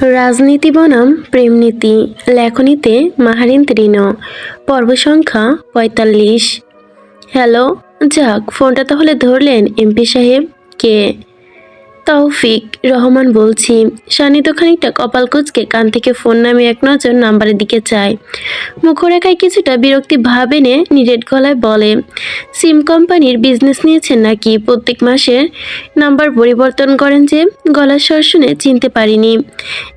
রাজনীতি বনাম প্রেমনীতি লেখনীতে মাহারিন তৃণ, পর্ব সংখ্যা পঁয়তাল্লিশ। হ্যালো, যাক, ফোনটা তাহলে ধরলেন এমপি সাহেব, কে? তৌফিক রহমান বলছি সান্নিধ্য খানিকটা কপাল কুচকে কান থেকে ফোন নামে এক নজর নাম্বারের দিকে চায়। মুখরেখায় কিছুটা বিরক্তি ভাব এনে নিরেট গলায় বলে, সিম কোম্পানির বিজনেস নিয়েছেন নাকি? প্রত্যেক মাসের নাম্বার পরিবর্তন করেন যে, গলার স্বর শুনে চিনতে পারিনি।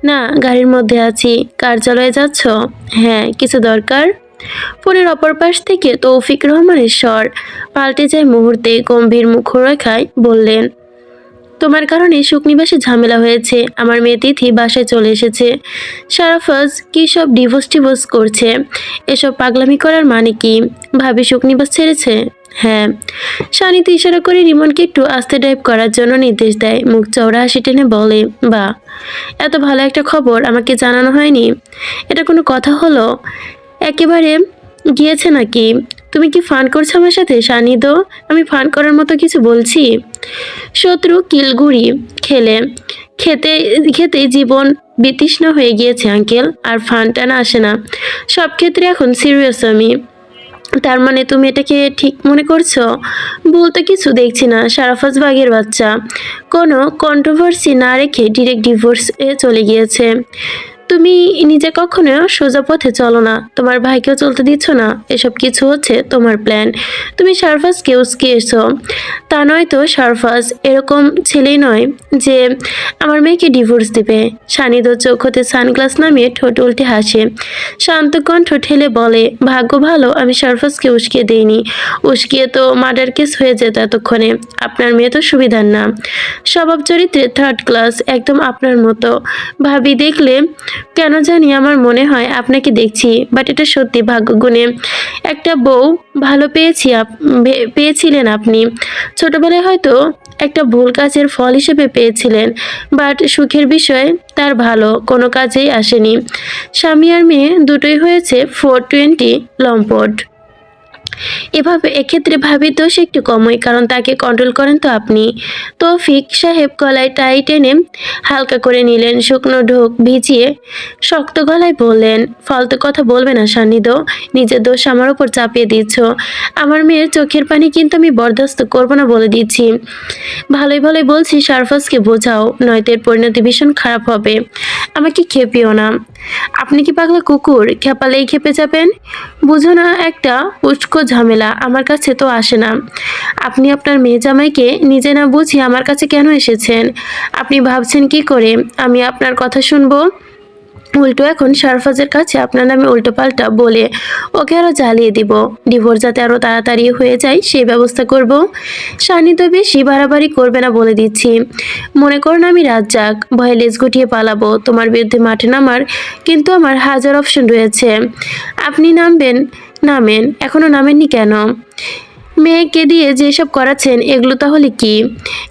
না, গাড়ির মধ্যে আছি। কার্যালয়ে যাচ্ছ? হ্যাঁ কিছু দরকার? ফোনের অপর পাশ থেকে তৌফিক রহমানের স্বর পাল্টে যায় মুহূর্তে গম্ভীর মুখরেখায় বললেন তোমার কারণে সুকনিবাসে ঝামেলা হয়েছে। আমার মেয়ে তিথি বাসায় চলে এসেছে। সারাফাজ কী সব ডিভোর্স টিভোর্স করছে? এসব পাগলামি করার মানে কি? ভাবি সুকনিবাস ছেড়েছে? হ্যাঁ। শানিতে ইশারা করে রিমনকে একটু আস্তে ড্রাইভ করার জন্য নির্দেশ দেয়। মুখ চওড়া, হাসি টেনে বলে বা এত ভালো একটা খবর আমাকে জানানো হয়নি। এটা কোনো কথা হলো? একেবারে গিয়েছে নাকি? তুমি কি ফান করছ আমার সাথে সানিদ আমি ফান করার মতো কিছু বলছি। শত্রু কিলগুড়ি খেলে। খেতে খেতে জীবন বিতৃষ্ণ হয়ে গিয়েছে, আঙ্কেল, আর ফান টান আসে না। সব ক্ষেত্রে এখন সিরিয়াস আমি। তার মানে তুমি এটাকে ঠিক মনে করছ? বলতে কিছু দেখছি না সারাফাজ বাগের বাচ্চা। কোনো কন্ট্রোভার্সি না রেখে ডিরেক্ট ডিভোর্সে চলে গিয়েছে। তুমি নিজে কখনো সোজা পথে চলো না। তোমার ভাইকেও চলতে দিচ্ছ না। এসব কিছু হচ্ছে তোমার প্ল্যান তুমি সারফাসকে উস্কে এসো তা নয় তো সারফাস, এরকম ছেলেই নয় যে আমার মেয়েকে ডিভোর্স দেবে। সানিদ চোখ হতে সানগ্লাস নামিয়ে ঠোঁট উল্টে হাসে। শান্ত কণ্ঠ ঠেলে বলে, ভাগ্য ভালো, আমি সারফাসকে উস্কিয়ে দেইনি। উস্কিয়ে তো মার্ডার কেস হয়ে যেত এতক্ষণে। আপনার মেয়ে তো সুবিধার না। স্বভাব চরিত্রে থার্ড ক্লাস একদম আপনার মতো। ভাবি দেখলে কেন জানি আমার মনে হয় আপনাকে দেখছি বাট এটা সত্যি ভাগ্যগুণে একটা বউ ভালো পেয়েছি পেয়েছিলেন আপনি। ছোটবেলায় হয়তো একটা ভুল কাজের ফল হিসেবে পেয়েছিলেন বাট সুখের বিষয় তার ভালো, কোনো কাজেই আসেনি। স্বামী আর মেয়ে দুটোই হয়েছে ফোর টোয়েন্টি লম্পট। এভাবে, এক্ষেত্রে ভাবির দোষ একটু কমই, কারণ তাকে কন্ট্রোল করেন তো আপনি। তৌফিক সাহেব গলায় টাই টেনে হালকা করে নিলেন, শুকনো ঢোক ভিজিয়ে শক্ত গলায় বললেন, ফালতু কথা বলবে না সান্নিধ্য, নিজের দোষ আমার উপর চাপিয়ে দিচ্ছ। আমার মেয়ের চোখের পানি কিন্তু আমি বরদাস্ত করব না বলে দিচ্ছি। ভালোই ভালোই বলছি, সারফাসকে বোঝাও, নয়তো এর পরিণতি ভীষণ খারাপ হবে। আমাকে খেপিও না। আপনি কি পাগলা কুকুর? খেপালেই খেপে যাবেন? বুঝো না, একটা উস্কো ঝামেলা আমার কাছে তো আসে না। আপনি আপনার মেয়ে জামাইকে নিজে না বুঝিয়ে আমার কাছে কেন এসেছেন? আপনি ভাবছেন কি করে? আমি আপনার কথা শুনব? উল্টো এখন সারফাজের কাছে আপনার নামে উল্টো পাল্টা বলে ওকে আরও জ্বালিয়ে দিব। ডিভোর্স যাতে আরও তাড়াতাড়ি হয়ে যায়, সেই ব্যবস্থা করব। সানি তো বেশি বাড়াবাড়ি করবে না বলে দিচ্ছি। মনে করুন আমি রাজ্জাক ভয়ে লেজ গুটিয়ে পালাবো, তোমার বিরুদ্ধে মাঠে নামার কিন্তু আমার হাজার অপশন রয়েছে। আপনি নামবেন, নামেন এখনও নামেননি কেন? মেয়েকে দিয়ে যেসব করাচ্ছেন, এগুলো তাহলে কি?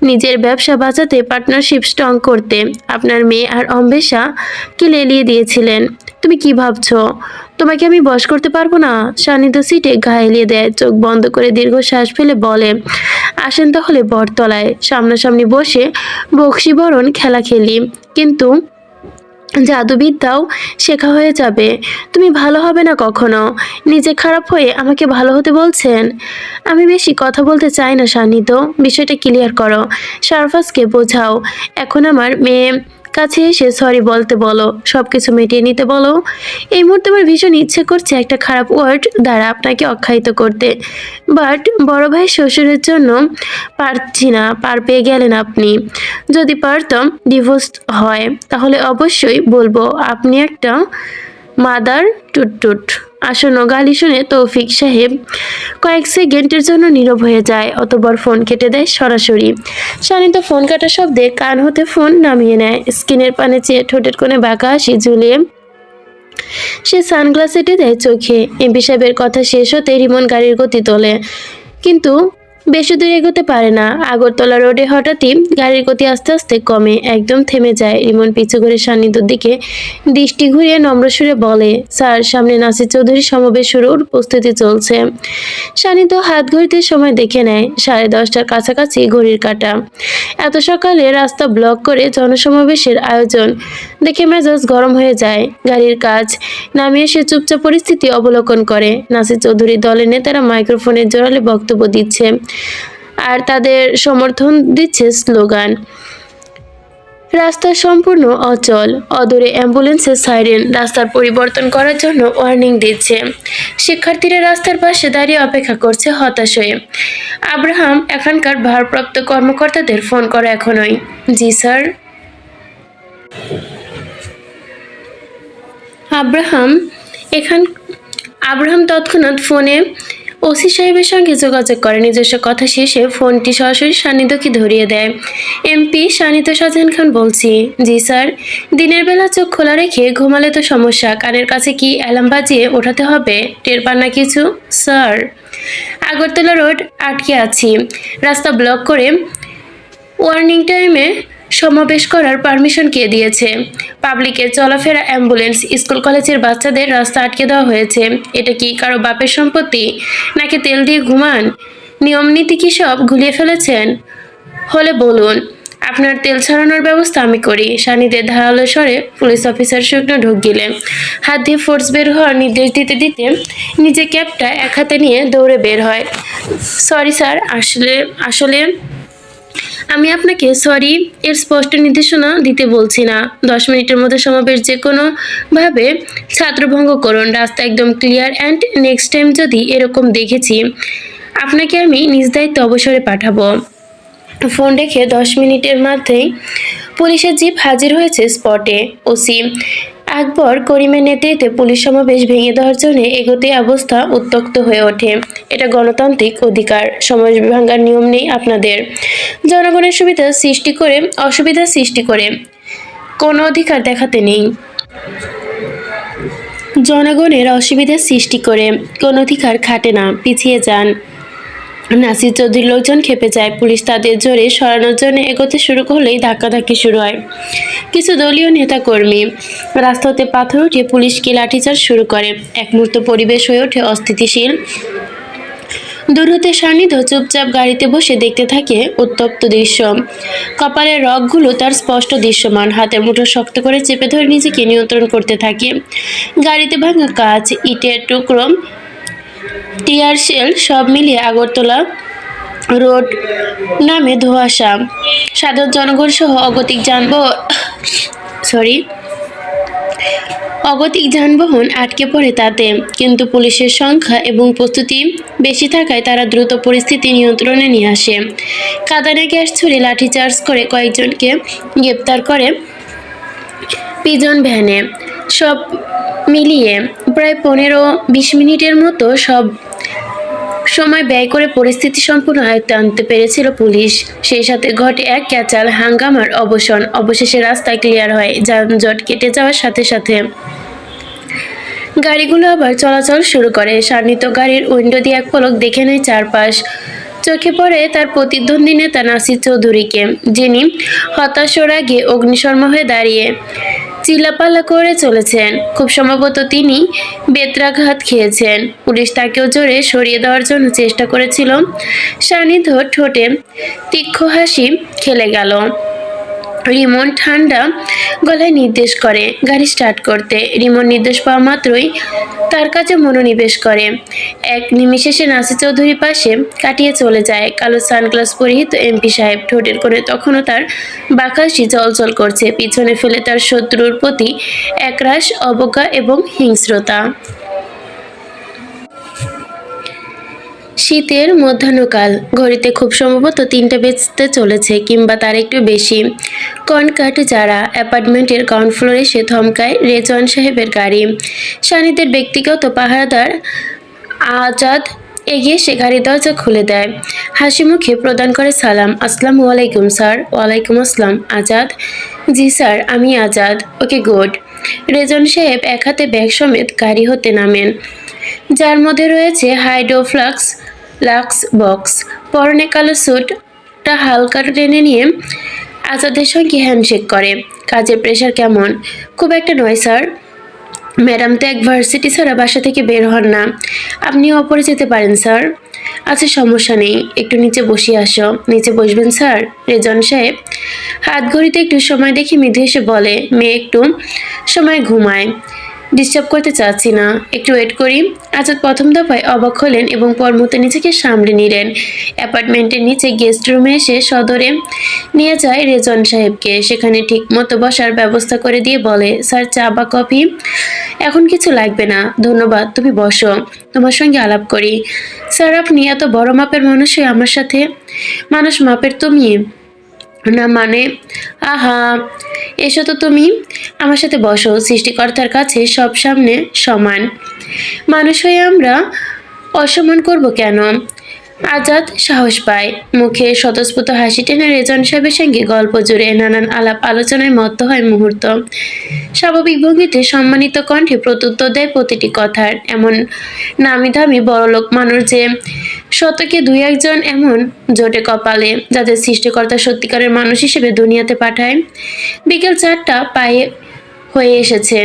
নিজের ব্যবসা বাঁচাতে পার্টনারশিপ স্ট্রং করতে। আপনার মেয়ে আর অম্বেশা কে লেলিয়ে দিয়েছিলেন? তুমি কি ভাবছ? তোমাকে আমি বশ করতে পারব না? সান্নিধ্য সিটে ঘায়েলিয়ে দেয়, চোখ বন্ধ করে দীর্ঘ শ্বাস ফেলে বলে, আসেন তাহলে বটতলায়। সামনাসামনি বসে বক্সিবরণ খেলা খেলি। কিন্তু জাদুবিদ্যাও শেখা হয়ে যাবে। তুমি ভালো হবে না কখনো। নিজে খারাপ হয়ে আমাকে ভালো হতে বলছেন? আমি বেশি কথা বলতে চাই না, সান্নিধ্য। বিষয়টা ক্লিয়ার করো। সারফাসকে বোঝাও। এখন আমার মেয়ে কাছে এসে সরি বলতে বলো সব কিছু মিটিয়ে নিতে বলো। এই মুহূর্তে আমার ভীষণ ইচ্ছে করছে একটা খারাপ ওয়ার্ড দ্বারা আপনাকে অখ্যায়িত করতে। বাট বড় ভাই শ্বশুরের জন্য পারছি না, পার পেয়ে গেলেন আপনি। যদি পারতাম ডিভোর্স হয়, তাহলে অবশ্যই বলব, আপনি একটা মাদার টুটটুট। আসন্ন গালি শুনে তৌফিক সাহেব কয়েক সেকেন্ডের জন্য নীরব হয়ে যায় অতবার ফোন কেটে দেয় সরাসরি। শানিত ফোন কাটা শব্দে কান হতে ফোন নামিয়ে নেয়। স্কিনের পানে চেয়ে ঠোঁটের কোণে বাঁকা হাসি ঝুলিয়ে সে সানগ্লাস এটে দেয় চোখে। এমপি সাহেবের কথা শেষ হতে রিমন গাড়ির গতি তোলে। কিন্তু বেশি দূর এগোতে পারে না। আগরতলা রোডে হঠাৎই গাড়ির গতি আস্তে আস্তে কমে, একদম থেমে যায়। রিমন পিছু করে সান্নিধ্যর দিকে দৃষ্টি ঘুরিয়ে নম্র সুরে বলে, স্যার, সামনে নাসির চৌধুরী সমাবেশ শুরুর প্রস্তুতি চলছে। সান্নিধ্য হাত ঘড়িতে সময় দেখে নেয়, সাড়ে দশটার কাছাকাছি ঘড়ির কাটা। এত সকালে রাস্তা ব্লক করে জনসমাবেশের আয়োজন দেখে মেজাজ গরম হয়ে যায়। গাড়ির কাজ নামিয়ে সে চুপচাপ পরিস্থিতি অবলোকন করে। নাসির চৌধুরী দলের নেতারা মাইক্রোফোনের জোরালে বক্তব্য দিচ্ছে। আর তাদের সমর্থন দিচ্ছে স্লোগান। রাস্তা সম্পূর্ণ অচল। অদূরে অ্যাম্বুলেন্সের সাইরেন। রাস্তার পরিবর্তন করার জন্য ওয়ার্নিং দিচ্ছে। শিক্ষার্থীরা রাস্তার পাশে দাঁড়িয়ে অপেক্ষা করছে হতাশ হয়ে। আব্রাহাম এখানকার ভারপ্রাপ্ত কর্মকর্তাদের ফোন করে এখনই। জি, স্যার। আব্রাহাম এখান আব্রাহাম তৎক্ষণাৎ ফোনে ওসি সাহেবের সঙ্গে যোগাযোগ করে। নিজস্ব কথা শেষে ফোনটি সরাসরি সান্নিধ্যকে ধরিয়ে দেয়। এমপি সান্নিধ্য শাহজাহান খান বলছি, জি স্যার, দিনের বেলা চোখ খোলা রেখে ঘুমালে তো সমস্যা, কানের কাছে কি অ্যালার্ম বাজিয়ে ওঠাতে হবে? টের পান না কিছু? স্যার, আগরতলা রোড আটকে আছি। রাস্তা ব্লক করে ওয়ার্নিং টাইমে সমাবেশ করার পারমিশন কে দিয়েছে? পাবলিকের চলাফেরা অ্যাম্বুলেন্স, স্কুল কলেজের বাচ্চাদের রাস্তা আটকে দেওয়া হয়েছে। এটা কি কারও বাপের সম্পত্তি, নাকি তেল দিয়ে ঘুমান? নিয়ম নীতি কি সব ঘুলিয়ে ফেলেছেন? হলে বলুন, আপনার তেল ছাড়ানোর ব্যবস্থা আমি করি। সানিদের ধারালো স্বরে পুলিশ অফিসার শুকনো ঢুক গিলে। হাত দিয়ে ফোর্স বের হওয়ার নির্দেশ দিতে দিতে নিজে ক্যাবটা এক হাতে নিয়ে দৌড়ে বের হয়। সরি স্যার, আসলে আসলে আমি আপনাকে সরি, এর স্পষ্ট নির্দেশনা দিতে বলছি না। দশ মিনিটের মধ্যে সমাবেশ যে কোনোভাবে ছাত্রভঙ্গ করুন। রাস্তা একদম ক্লিয়ার অ্যান্ড নেক্সট টাইম যদি এরকম দেখেছি, আপনাকে আমি নিজ দায়িত্ব অবসরে পাঠাবো। ফোন রেখে দশ মিনিটের মধ্যেই পুলিশের জিপ হাজির হয়েছে স্পটে ওসি আকবর করিমের নেতৃত্বে পুলিশ সমাবেশ ভেঙে দেওয়ার জন্য এগোতে অবস্থা উত্তক্ত হয়ে ওঠে। এটা গণতান্ত্রিক অধিকার, সমাজ ভাঙ্গার নিয়ম নেই আপনাদের। জনগণের সুবিধা সৃষ্টি করে, অসুবিধা সৃষ্টি করে। কোনো অধিকার দেখাতে নেই। জনগণের অসুবিধার সৃষ্টি করে, কোনো অধিকার খাটে না, পিছিয়ে যান। নাসির চৌধুরীর লোকজন খেপে যায়। পুলিশ তাদের জোরে সরানোর জন্য এগোতে শুরু করলেই ধাক্কাধাক্কি শুরু হয়। কিছু দলীয় নেতাকর্মী রাস্তা হতে পাথর উঠে পুলিশকে লাঠিচার্জ শুরু করে। এক মুহূর্ত পরিবেশ হয়ে ওঠে অস্থিতিশীল। দূর হতে সান্নিধ্য চুপচাপ গাড়িতে বসে দেখতে থাকে উত্তপ্ত দৃশ্য। কপালের রগগুলো তার স্পষ্ট দৃশ্যমান। হাতের মুঠো শক্ত করে চেপে ধরে নিজেকে নিয়ন্ত্রণ করতে থাকে। গাড়িতে ভাঙা কাজ ইটের টুকরো টিয়ার শেল সব মিলিয়ে আগরতলা রোড নামে ধোয়াশা। সাধারণ জনগণ সহ অগতিক যানবাহন সরি, অগতিক যানবাহন আটকে পড়ে তাতে। কিন্তু পুলিশের সংখ্যা এবং প্রস্তুতি বেশি থাকায় তারা দ্রুত পরিস্থিতি নিয়ন্ত্রণে নিয়ে আসে। কাদানে গ্যাস ছুড়ে লাঠিচার্জ করে কয়েকজনকে গ্রেপ্তার করে পিজন ভ্যানে সব মিলিয়ে প্রায় পনেরো বিশ মিনিটের মতো সব সময় ব্যয় করে পরিস্থিতি সম্পূর্ণ আয়ত্তে আনতে পেরেছিল পুলিশ। সেই সাথে ঘটে এক ক্যাচাল হাঙ্গামার অবসান অবশেষে রাস্তা ক্লিয়ার হয়, যানজট কেটে যাওয়ার সাথে সাথে। গাড়িগুলো আবার চলাচল শুরু করে। সান্নিত গাড়ির উইন্ডো দিয়ে এক পলক দেখে নেয় চারপাশ। চোখে পড়ে তার প্রতিদ্বন্দ্বী নেতা নাসির চৌধুরীকে, যিনি হতাশর আগে অগ্নিশর্মা হয়ে দাঁড়িয়ে চিল্লাপাল্লা করে চলেছেন। খুব সম্ভবত তিনি বেত্রাঘাত খেয়েছেন। পুলিশ তাকেও জোরে সরিয়ে দেওয়ার জন্য চেষ্টা করেছিল। সানিধ্য ঠোঁটে তীক্ষ্ণ হাসি খেলে গেল। রিমন ঠান্ডা গলায় নির্দেশ করে, গাড়ি স্টার্ট করতে। রিমন নির্দেশ পাওয়া মাত্রই তার কাছে মনোনিবেশ করে। এক নিমিষে সে নাসি চৌধুরীর পাশে কাটিয়ে চলে যায়। কালো সানগ্লাস পরিহিত এমপি সাহেব ঠোঁটের কোণে তখনও তার বাকাশি জলজল করছে। পিছনে ফেলে তার শত্রুর প্রতি একরাশ অবজ্ঞা এবং হিংস্রতা। শীতের মধ্যাহ্নকাল। ঘড়িতে খুব সম্ভবত তিনটা বেজতে চলেছে কিংবা তার একটু বেশি। কনকাট যারা অ্যাপার্টমেন্টের গ্রাউন্ড ফ্লোরে সে থমকায় রেজওয়ান সাহেবের গাড়ি। সানিদের ব্যক্তিগত পাহারাদার আজাদ এগিয়ে সে গাড়ির দরজা খুলে দেয়। হাসি মুখে প্রদান করে সালাম, আসসালামু আলাইকুম স্যার। ওয়ালাইকুম আসসালাম, আজাদ। জি স্যার, আমি আজাদ। ওকে, গুড। রেজন সাহেব এক হাতে ব্যাগ সমেত গাড়ি হতে নামেন। যার মধ্যে রয়েছে হাইড্রোফ্লাক্স, লাক্স বক্স, পরনে কালো স্যুটটা হালকা টেনে নিয়ে আজাদের সঙ্গে হ্যান্ডশেক করে। কাজের প্রেশার কেমন? খুব একটা নয়, স্যার। ম্যাডাম তো এক ভার্সিটি ছাড়া বাসা থেকে বের হন না। আপনিও অপরে যেতে পারেন, স্যার। আচ্ছা সমস্যা নেই। একটু নিচে বসিয়ে আসো। নিচে বসবেন, স্যার? রেজন সাহেব। হাত ঘড়িতে একটু সময় দেখে মৃদু এসে বলে, মেয়ে, একটু সময় ঘুমায়। ডিস্টার্ব করতে চাচ্ছি না। একটু ওয়েট করি। আজাদ প্রথম দফায় অবাক হলেন এবং পর পরমুহূর্তে নিজেকে সামলে নিলেন। অ্যাপার্টমেন্টের নিচে গেস্ট রুমে এসে সদরে নিয়ে যায় রেজন সাহেবকে। সেখানে ঠিক মতো বসার ব্যবস্থা করে দিয়ে বলে, স্যার, চা বা কফি? এখন কিছু লাগবে না। ধন্যবাদ, তুমি বসো। তোমার সঙ্গে আলাপ করি। স্যার, আপনি এত বড় মাপের মানুষই আমার সাথে? মানুষ মাপের তুমি না মানে? আহা, এসো তো তুমি। আমার সাথে বসো, সৃষ্টিকর্তার কাছে সব সামনে সমান। মানুষ হয়ে আমরা অসমান করব কেন? আজাদ সাহস পায়। মুখে স্বতঃস্ফূর্ত হাসি টেনে রেজন সাহেবের সঙ্গে গল্প জুড়ে নানান আলাপ আলোচনায় মত্ত হয় মুহূর্ত। স্বাভাবিক ভঙ্গিতে সম্মানিত কণ্ঠে প্রত্যুত্তর দেয় প্রতিটি কথার। এমন নামি দামি বড়লোক মানুষ যে শতকে দুই একজন এমন জোটে কপালে, যাদের সৃষ্টিকর্তা সত্যিকারের মানুষ হিসেবে দুনিয়াতে পাঠায়। বিকেল চারটা পায়ে হয়ে এসেছে।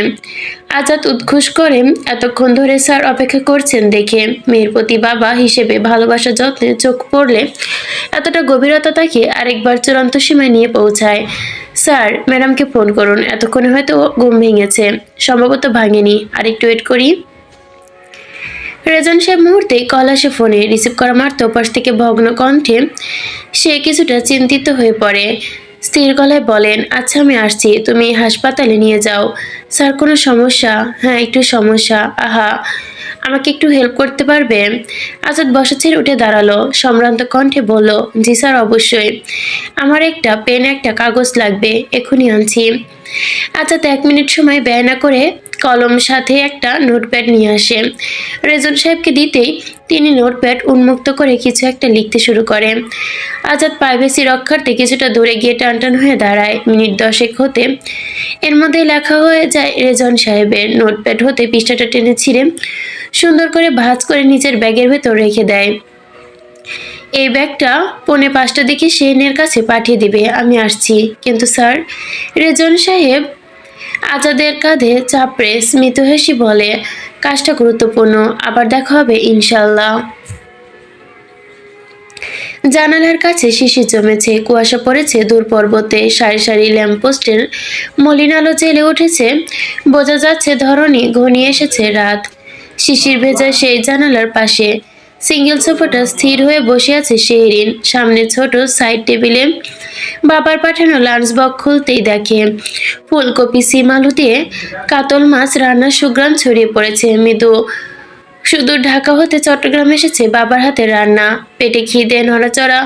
আজাদ উদ্ঘোষ করে এতক্ষণ ধরে স্যার অপেক্ষা করছেন দেখে মেয়ের প্রতি বাবা হিসেবে ভালোবাসা যত্নে চোখ পড়লে এতটা গভীরতা তাকে আরেকবার চূড়ান্ত সীমায় নিয়ে পৌঁছায়। স্যার, ম্যাডামকে ফোন করুন, এতক্ষণে হয়তো ঘুম ভেঙেছে, সম্ভবত ভাঙেনি। আর একটু ওয়েট করি। রেজন সাহেব মুহূর্তে কল আসে ফোনে, রিসিভ করা মাত্র পাশ থেকে ভগ্ন কণ্ঠে সে কিছুটা চিন্তিত হয়ে পড়ে। স্থির গলায় বলেন আচ্ছা আমি আসছি, তুমি হাসপাতালে নিয়ে যাও। স্যার, কোনো সমস্যা? হ্যাঁ একটু সমস্যা, আহা, আমাকে একটু হেল্প করতে পারবে? আজাদ বসা উঠে দাঁড়াল, সম্ভ্রান্ত কণ্ঠে বলল, জি স্যার, অবশ্যই। আমার একটা পেন, একটা কাগজ লাগবে, এখনই আনছি। আজাদ এক মিনিট সময় ব্যয় না করে কলম সাথে একটা নোটপ্যাড নিয়ে আসে। রেজন সাহেবকে দিতেই তিনি নোটপ্যাড উন্মুক্ত করে কিছু একটা লিখতে শুরু করে। আজাদ প্রাইভেসি রক্ষার্থে কিছুটা দূরে গিয়ে টানটান হয়ে দাঁড়ায়। মিনিট দশেক হতে এর মধ্যে লেখা হয়ে যায় রেজন সাহেবের। নোটপ্যাড হতে পৃষ্ঠাটা টেনে ছিঁড়ে সুন্দর করে ভাঁজ করে নিজের ব্যাগের ভেতর রেখে দেয়। এই ব্যাগটা পৌনে পাঁচটা দিকে সেনের কাছে পাঠিয়ে দিবে। আমি আসছি। কিন্তু স্যার, রেজন সাহেব আজাদের কাঁধে চাপড়ে স্মিত হেসি বলে, কাজটা গুরুত্বপূর্ণ, আবার দেখা হবে ইনশাল্লাহ জানালার কাছে শিশি জমেছে, কুয়াশা পড়েছে দূর পর্বতে, সারি সারি ল্যাম্পপোস্টের মলিন আলো জেলে উঠেছে, বোঝা যাচ্ছে ধরনী ঘনিয়ে এসেছে রাত। শিশির ভেজা সেই জানালার পাশে সিঙ্গেল সোফাটা স্থির হয়ে বসে আছে শেহরিন। সামনে ছোট সাইড টেবিলে বাবার পাঠানো লাঞ্চ বক্স খুলতেই দেখে। ফুলকপি, সিম আলু দিয়ে কাতল মাছ রান্নার সুগ্রাম ছড়িয়ে পড়েছে। মৃদু সুদূর ঢাকা হতে চট্টগ্রাম এসেছে বাবার হাতে রান্না। পেটে খিদে, নড়াচড়া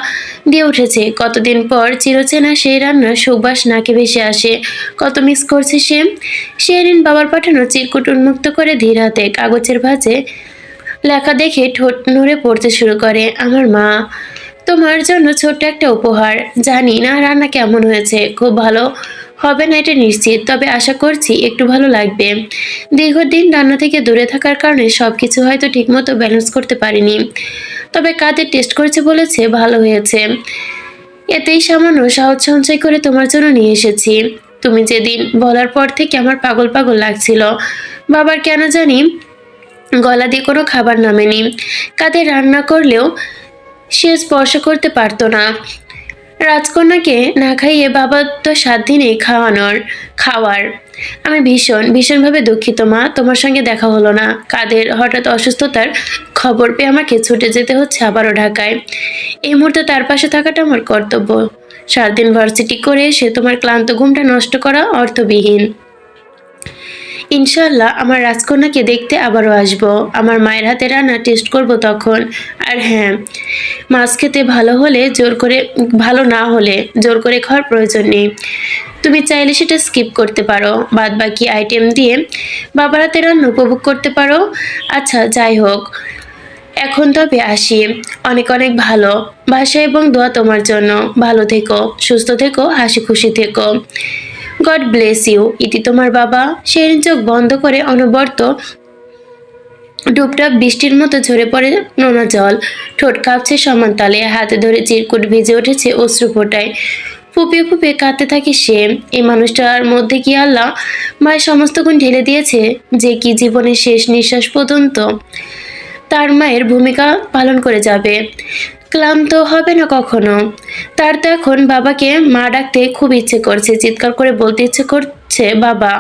দিয়ে উঠেছে। কতদিন পর চিরচেনা সেই রান্নার সুবাস নাকে ভেসে আসে। কত মিস করছে সে? শেরিন বাবার পাঠানো চিরকুট উন্মুক্ত করে ধীর হাতে কাগজের ভাঁজে লেখা দেখে ঠোঁট নড়ে পড়তে শুরু করে। আমার মা, তোমার জন্য ছোট্ট একটা উপহার। জানি না রান্না কেমন হয়েছে। খুব ভালো হবে না এটা নিশ্চিত, তবে আশা করছি একটু ভালো লাগবে। দীর্ঘদিন রান্না থেকে দূরে থাকার কারণে সব কিছু হয়তো ঠিকমতো ব্যালেন্স করতে পারিনি। তবে কাদের টেস্ট করেছে বলেছে, ভালো হয়েছে। এতেই সামান্য সাহস সঞ্চয় করে তোমার জন্য নিয়ে এসেছি। তুমি যেদিন বলার পর থেকে আমার পাগল পাগল লাগছিল। বাবার কেন জানি গলা দিয়ে কোনো খাবার নামেনি। কাদের রান্না করলেও সে স্পর্শ করতে পারতো না। রাজকন্যাকে না খাইয়ে বাবা তো সাত দিনেই খাওয়ানোর, খাওয়ার। আমি ভীষণ, ভীষণভাবে দুঃখিত মা, তোমার সঙ্গে দেখা হলো না। কাদের হঠাৎ অসুস্থতার খবর পেয়ে আমাকে ছুটে যেতে হচ্ছে আবারও ঢাকায়। এই মুহূর্তে তার পাশে থাকাটা আমার কর্তব্য। সাত দিন ভার্সিটি করে এসে তোমার ক্লান্ত ঘুমটা নষ্ট করা অর্থবিহীন। ইনশাল্লাহ আমার রাজকন্যাকে দেখতে আবারও আসব। আমার মায়ের হাতে রান্না টেস্ট করব তখন। আর হ্যাঁ মাছ খেতে ভালো হলে জোর করে, ভালো না হলে জোর করে খাওয়ার প্রয়োজন নেই। তুমি চাইলে সেটা স্কিপ করতে পারো। বাদ বাকি আইটেম দিয়ে বাবার হাতে রান্না উপভোগ করতে পারো। আচ্ছা যাই হোক। এখন তবে আসি। অনেক অনেক ভালো। ভাষা এবং দোয়া তোমার জন্য। ভালো থেকো, সুস্থ থেকো, হাসি খুশি থেকো। God bless you. ইতি তোমার বাবা। সেরিন চোখ বন্ধ করে অনবর্ত ডুবটাপ বৃষ্টির মতো ঝরে পড়ে নোনা জল। ঠোঁট কাঁপছে সমান তালে, হাতে ধরে চিরকুট ভিজে উঠেছে অশ্রু ফোটায়। ফুপিয়ে ফুপিয়ে কাঁদতে থাকে সে। এই মানুষটার মধ্যে কি আল্লাহ? মায়ের সমস্ত গুণ ঢেলে দিয়েছে যে কি জীবনের শেষ নিঃশ্বাস পর্যন্ত তার মায়ের ভূমিকা পালন করে যাবে। ক্লান্ত হবে না কখনো? তার তো এখন বাবাকে মা ডাকতে খুব ইচ্ছে করছে, চিৎকার করে বলতে ইচ্ছে করছে, বাবা,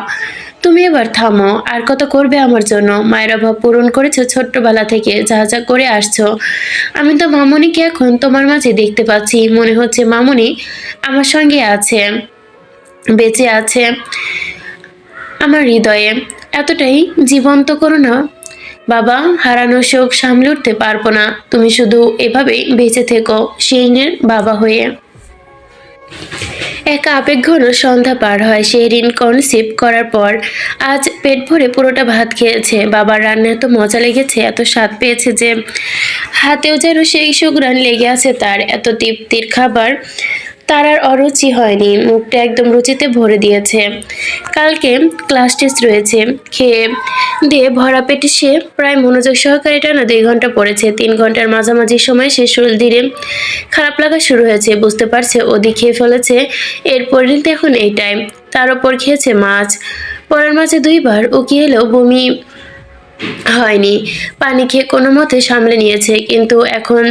তুমি এবার থামো, আর কত করবে আমার জন্য? মায়ের অভাব পূরণ করেছ ছোট্টবেলা থেকে, যা যা করে আসছো। আমি তো মামনিকে এখন তোমার মাঝে দেখতে পাচ্ছি। মনে হচ্ছে মামনি আমার সঙ্গে আছে, বেঁচে আছে আমার হৃদয়ে। এতটাই জীবন্ত করো না বাবা হারানো শোক সামলে উঠতে পারব না। তুমি শুধু এভাবেই বেঁচে থেকো সেইনের বাবা হয়ে। এক আবেগঘন সন্ধ্যা পার হয় সেই শেহরিন কনসিভ করার পর। আজ পেট ভরে পুরোটা ভাত খেয়েছে। বাবার রান্না এত মজা লেগেছে, এত স্বাদ পেয়েছে যে হাতেও যেন সেই সুগ্রান লেগে আছে তার। এত তৃপ্তির খাবার তার আর অরুচি হয়নি, মুখটা একদম রুচিতে ভরে দিয়েছে। কালকে ক্লাস টেস্ট রয়েছে, খেয়ে দিয়ে ভরা পেটে সে প্রায় মনোযোগ সহকারে টানা দুই ঘণ্টা পড়েছে। তিন ঘণ্টার মাঝামাঝি সময় সে শরীর ধীরে খারাপ লাগা শুরু হয়েছে, বুঝতে পারছে ওদি খেয়ে ফেলেছে এর পরিণতি এখন এইটাই। তার ওপর খেয়েছে মাছ। পরের মাঝে দুইবার উকি এলেও বমি হয়নি। পানি খেয়ে কোনো মতে সামলে নিয়েছে, কিন্তু এখন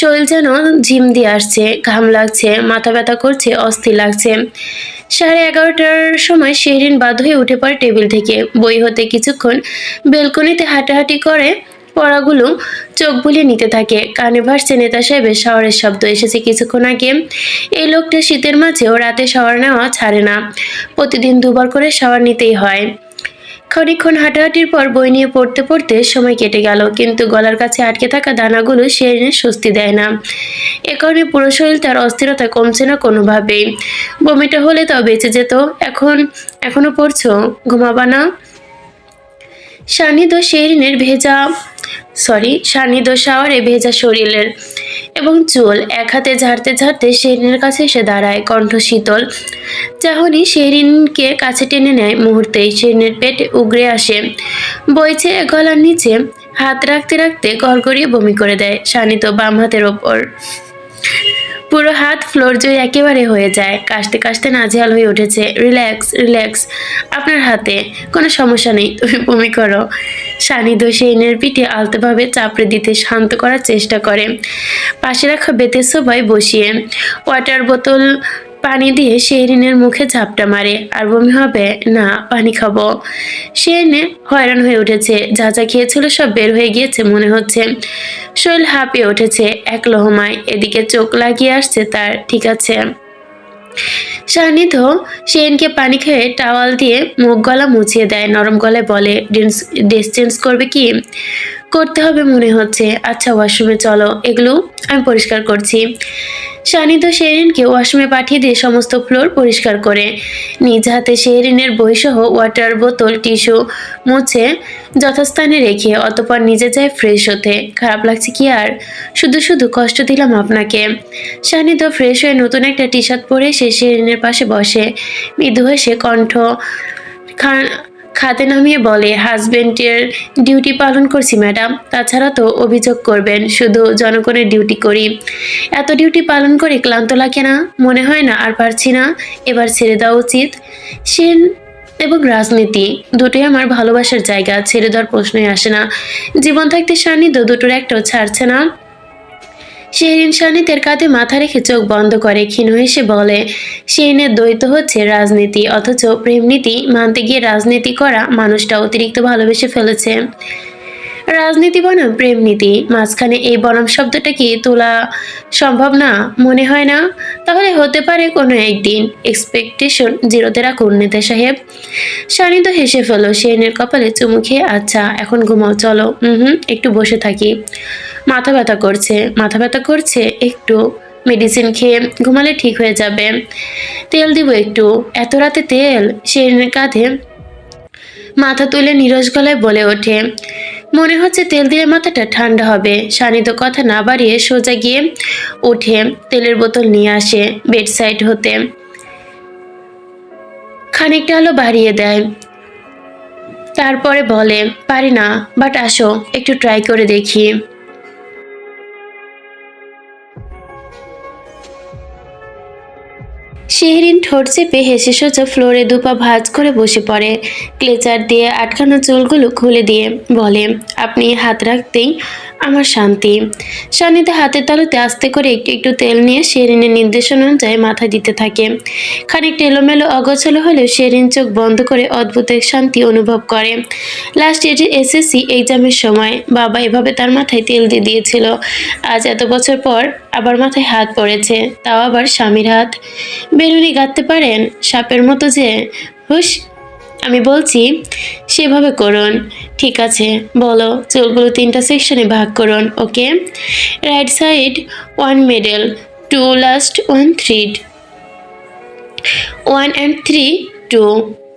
শরীর যেন ঝিম দিয়ে আসছে, ঘাম লাগছে, মাথা ব্যথা করছে, অস্থির লাগছে। সাড়ে এগারোটার সময় শেহরিন বাধ্য হয়ে উঠে পড়ে টেবিল থেকে। বই হতে কিছুক্ষণ বেলকনিতে হাঁটাহাঁটি করে পড়াগুলো চোখ বুলিয়ে নিতে থাকে। কানে ভাসছে নেতা সাহেবের শাওয়ারের শব্দ, এসেছে কিছুক্ষণ আগে। এই লোকটা শীতের মাঝেও রাতে শাওয়ার নেওয়া ছাড়ে না। প্রতিদিন দুবার করে শাওয়ার নিতেই হয়। খানিকক্ষণ হাঁটাহাঁটির পর বই নিয়ে পড়তে পড়তে সময় কেটে গেল, কিন্তু গলার কাছে আটকে থাকা দানাগুলো সে এনে স্বস্তি দেয় না। এ কারণে পুরো শরীর তার অস্থিরতা কমছে না কোনোভাবেই। বমিটা হলে তাও বেঁচে যেত। এখন, এখনও পড়ছো? ঘুমাবা না? সান্নিধ্য শেরিনের ভেজা সরি সান্নিধ্য শাওয়ারে ভেজা শরীরের। এবং চুল এক হাতে ঝাড়তে ঝাড়তে শেরিনের কাছে এসে দাঁড়ায় কণ্ঠ শীতল চাহনি শেরিনকে কাছে টেনে নেয় মুহূর্তেই। শেরিনের পেটে উগড়ে আসে। বইছে গলার নিচে, হাত রাখতে রাখতে গড়গড়িয়ে বমি করে দেয়। সান্নিধ্য বাম হাতের ওপর। পুরো হাত ফ্লোর জয় একেবারে হয়ে যায়। কাশতে কাশতে নাজেহাল হয়ে উঠেছে। রিল্যাক্স রিল্যাক্স আপনার হাতে কোনো সমস্যা নেই, তুমি বমি করো। সানিধ্য সেইনের পিঠে আলতোভাবে চাপড়ে দিতে শান্ত করার চেষ্টা করে। পাশে রাখা বেতের সবাই বসিয়ে ওয়াটার বোতল পানি দিয়ে শেহরিনের মুখে ঝাপটা মারে আর বমি হবে, না, পানি খাব। শেহরিনে হয়রান হয়ে উঠেছে। যা যা খেয়েছিল সব বের হয়ে গিয়েছে মনে হচ্ছে। শরীর হাঁপিয়ে উঠেছে এক লহমায়। এদিকে চোখ লাগিয়ে আসছে তার, ঠিক আছে। সান্নিধ্য শেনকে পানি খেয়ে টাওয়াল দিয়ে মুখ গলা মুছিয়ে দেয়। নরম গলায় বলে ড্রেস চেঞ্জ করবে কি? করতে হবে মনে হচ্ছে। আচ্ছা ওয়াশরুমে চলো। এগুলো আমি পরিষ্কার করছি। সানিধ্য শেরিনকে ওয়াশরুমে পাঠিয়ে দিয়ে সমস্ত ফ্লোর পরিষ্কার করে নিজ হাতে শেরিনের বইসহ ওয়াটার বোতল টিস্যু মুছে যথাস্থানে রেখে অতপর নিজে যায় ফ্রেশ হতে। খারাপ লাগছে কি আর? শুধু শুধু কষ্ট দিলাম আপনাকে। সানিধ্য ফ্রেশ হয়ে নতুন একটা টি শার্ট পরে সে শেরিনের পাশে বসে। মৃদু হেসে কণ্ঠ খান খাতে নামিয়ে বলে হাজবেন্ডের ডিউটি পালন করছি ম্যাডাম তাছাড়া তো অভিযোগ করবেন, শুধু জনগণের ডিউটি করি। এত ডিউটি পালন করে ক্লান্ত লাগে না? মনে হয় না আর পারছি না। এবার ছেড়ে দেওয়া উচিত। সেন এবং রাজনীতি, দুটোই আমার ভালোবাসার জায়গা। ছেড়ে দেওয়ার প্রশ্নই আসে না। জীবন থাকতে সান্নিধ্য দুটোর একটাও ছাড়ছে না। শেরিন শানিতের কাঁধে মাথা রেখে চোখ বন্ধ করে, ক্ষীণ হয়ে বলে, শেরিনের দ্বৈত হচ্ছে রাজনীতি, অথচ প্রেমনীতি মানতে গিয়ে রাজনীতি করা মানুষটা অতিরিক্ত ভালোবেসে ফেলেছে। রাজনীতি বনাম, প্রেম নীতি। মাঝখানে এই বনাম শব্দটা কি তোলা সম্ভব না? মনে হয় না? তাহলে হতে পারে কোনো একদিন। এক্সপেকটেশন জিরোতে রাখুন, নেতা সাহেব। সানিত হেসে ফেলো সেনের কপালে চুমু খেয়ে আচ্ছা এখন ঘুমাও, চলো। হুম একটু বসে থাকি। মাথা ব্যথা করছে, মাথা ব্যথা করছে, একটু মেডিসিন খেয়ে, ঘুমালে ঠিক হয়ে যাবে। তেল দিব একটু। এত রাতে তেল? শেরিনের কাঁধে মাথা তুলে নিরস গলায় বলে ওঠে মনে হচ্ছে তেল দিয়ে মাথাটা ঠান্ডা হবে। সানিত কথা না বাড়িয়ে সোজা গিয়ে উঠে তেলের বোতল নিয়ে আসে বেড সাইড হতে। খানিকটা আলো বাড়িয়ে দেয়। তারপরে বলে পারি না বাট আসো, একটু ট্রাই করে দেখি। শেহরিন ঠোঁট চেপে হেসে সোজা ফ্লোরে দুপা ভাজ করে বসে পড়ে। ক্লেচার দিয়ে আটকানো চুলগুলো খুলে দিয়ে বলে, আপনি হাত রাখতেই আমার শান্তি। শান্তিতে হাতের তালুতে আস্তে করে একটু একটু তেল নিয়ে শেরিনের নির্দেশনা অনুযায়ী মাথা দিতে থাকে। খানিকটা এলোমেলো অগোছালো হলেও শেরিন চোখ বন্ধ করে অদ্ভুত এক শান্তি অনুভব করে। লাস্ট ইয়ারে এসএসসি এক্সামের সময় বাবা এভাবে তার মাথায় তেল দিয়ে দিয়েছিল। আজ এত বছর পর আবার মাথায় হাত পড়েছে, তাও আবার স্বামীর হাত। বেরুনি গাঁথতে পারেন সাপের মতো যে, হুশ, আমি বলছি সেভাবে করুন। ঠিক আছে, বলো চুলগুলো তিনটা সেকশনে ভাগ করুন, okay? Right side one middle two last one third one and three two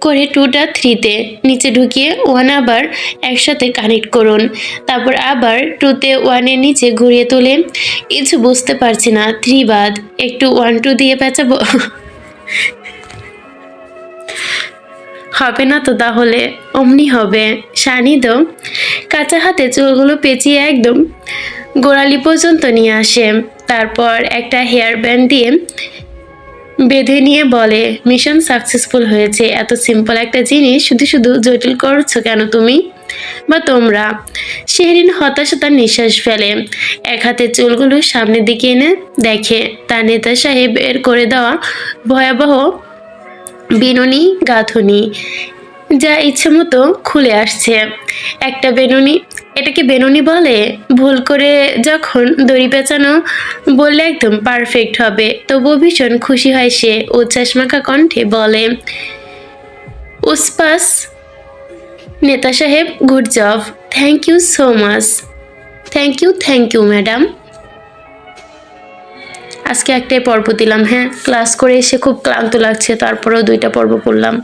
করে টুটা থ্রিতে নিচে ঢুকিয়ে ওয়ান আবার একসাথে কানেক্ট করুন। তারপর আবার টুতে ওয়ানের নিচে ঘুরিয়ে তোলে। কিছু বুঝতে পারছি না থ্রি বাদ। একটু ওয়ান টু দিয়ে পেঁচাবো? হবে না তো তাহলে? অমনি হবে। সানিদ কাঁচা হাতে চুলগুলো পেঁচিয়ে একদম গোড়ালি পর্যন্ত নিয়ে আসে। তারপর একটা হেয়ার ব্যান্ড দিয়ে বেঁধে নিয়ে বলে মিশন সাকসেসফুল হয়েছে। এত সিম্পল একটা জিনিস, শুধু শুধু জটিল করছ কেন তুমি? বা তোমরা? শেহরিন হতাশতার নিঃশ্বাস ফেলে। এক হাতে চুলগুলো সামনের দিকে এনে দেখে, তার নেতা সাহেব এর করে দেওয়া ভয়াবহ বিনুনি, গাঁথনি, যা ইচ্ছে মতো খুলে আসছে। একটা বেনুনি, এটাকে বেনুনি বলে? ভুল করে যখন দড়ি পেঁচানো বললে একদম পারফেক্ট হবে। তবুও ভীষণ খুশি হয় সে উচ্ছ্বাস মাখা কণ্ঠে বলে, উসপাস, নেতা সাহেব good job thank you so much thank you thank you madam আজকে একটাই পর্ব দিলাম হ্যাঁ? ক্লাস করে এসে খুব ক্লান্ত লাগছে, তারপরেও দুইটা পর্ব পড়লাম